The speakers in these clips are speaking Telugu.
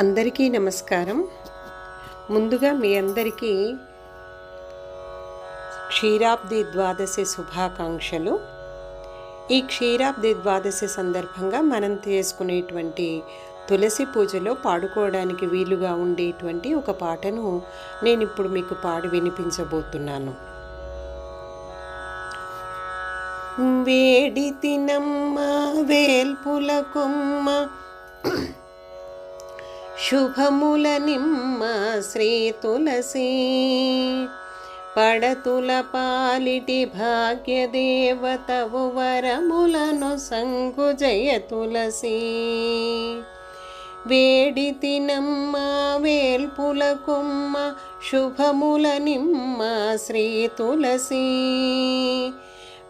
అందరికీ నమస్కారం. ముందుగా మీ అందరికీ క్షీరాబ్ది ద్వాదశి శుభాకాంక్షలు. ఈ క్షీరాబ్ది ద్వాదశి సందర్భంగా మనం చేసుకునేటువంటి తులసి పూజలో పాడుకోవడానికి వీలుగా ఉండేటువంటి ఒక పాటను నేను ఇప్పుడు మీకు పాడి వినిపించబోతున్నాను. వేడి తినమ్మ వేల్పుల కొమ్మ శుభముల నిమ్మ శ్రీ తులసి. పడతుల పాలిటి భాగ్యదేవతవు వరములను సంగు జయ తులసి. వేడి తినమ్మ వేల్పుల కొమ్మ శుభముల నిమ్మ శ్రీ తులసి.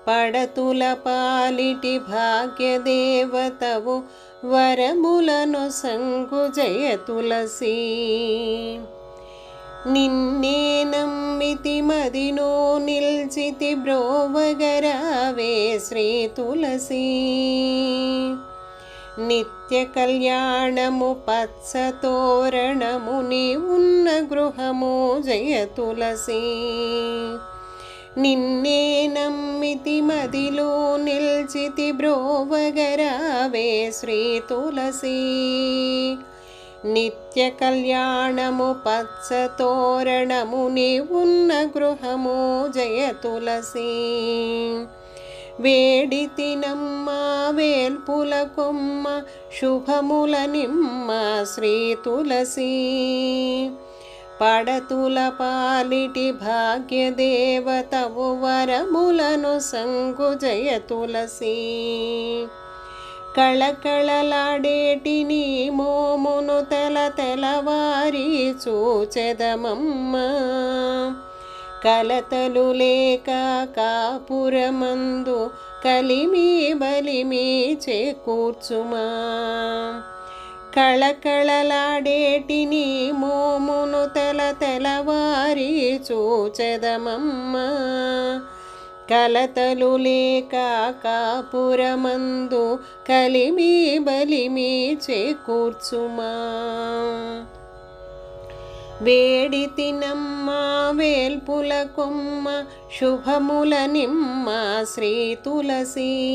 పడతుల పాలిటి భాగ్యదేవతవు వరములను సంగు జయ తులసి. నిన్నే నమ్మితి మదినో నిల్చితి బ్రోవగరావే శ్రీ తులసి. నిత్య కళ్యాణము పత్సతోరణము నీ ఉన్న గృహము జయ తులసీ. నిన్నే నమ్మితి మదిలో నిల్చితి బ్రోవగరావే శ్రీ తులసి. నిత్య కళ్యాణము పచ్చతోరణము నీ ఉన్న గృహము జయ తులసి. వేడి తినమ్మ వేల్పుల కొమ్మ శుభముల నిమ్మ శ్రీ తులసీ. పడతుల పాలిటి భాగ్యదేవతవు వరములను సంగు జయ తులసి. కళకళలాడేటి నీ మోమును తెల తెలవారి చూచెదమమ్మ. కలతలు లేక కాపురమందు కలిమి బలిమి చేకూర్చుమా. కళకళలాడేటి నీ మోమును తెల తెలవారి చూచెదమమ్మ. కలతలు లేక కాపురమందు కలిమి బలిమి చేకూర్చుమా. వేడి తినమ్మ వేల్పుల కొమ్మ శుభముల నిమ్మ శ్రీ తులసి.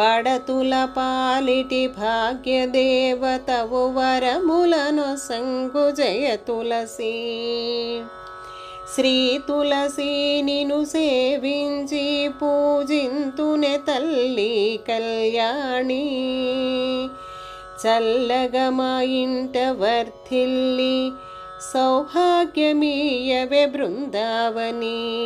పడతుల పాలిటి భాగ్యదేవతవు వరములను సంగు జయ తులసి. శ్రీ తులసి నిను సేవించి పూజింతునే తల్లి కళ్యాణి. చల్లగా మా ఇంట వర్ధిల్లి సౌభాగ్యమీయవే బృందావని.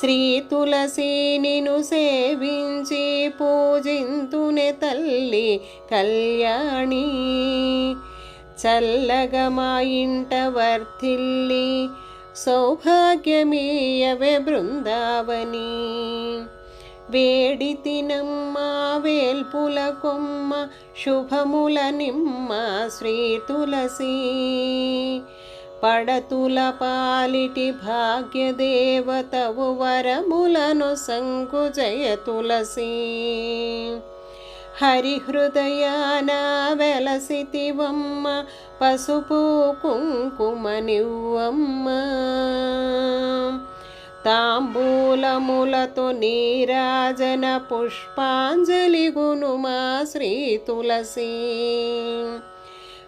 శ్రీ తులసి నిను సేవించి పూజింతునే తల్లి కళ్యాణి. చల్లగా మా ఇంట వర్ధిల్లి సౌభాగ్యమీయవే బృందావని. వేడి తినమ్మ వేల్పుల కొమ్మ శుభముల నిమ్మ శ్రీ తులసి. పడతుల పాలిటి భాగ్యదేవతవు వరములను సంగు జయ తులసీ. హరిహృదయాన వెలసితివమ్మ పసుపు కుంకుమనివ్వమ్మ తాంబూలములతో నీరాజన పుష్పాంజలి గునుమా శ్రీ తులసీ.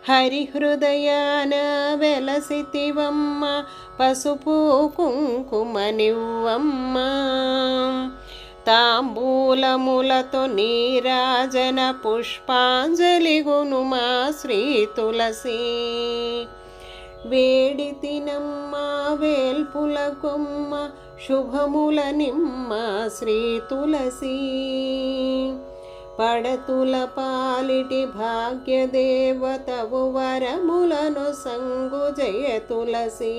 హరిహృదయాన వెలసితివమ్మ పసుపు కుంకుమనివ్వమ్మ. తాంబూలములతో నీరాజన పుష్పాంజలి గునుమా శ్రీ తులసి. వేడి తినమ్మ వేల్పుల కొమ్మ శుభముల నిమ్మ శ్రీ తులసీ. పడతుల పాలిటి భాగ్యదేవతవు వరములను సంగు జయ తులసి.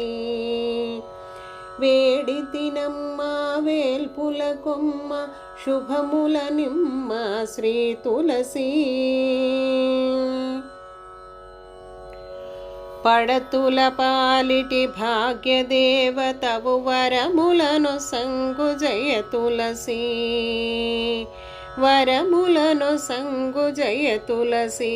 వేడి తినమ్మ వేల్పుల కొమ్మ శుభముల నిమ్మ శ్రీ తులసి. పడతుల పాలిటి భాగ్యదేవతవు వరములను సంగు జయ తులసీ. వరములను సంగు జయ తులసీ.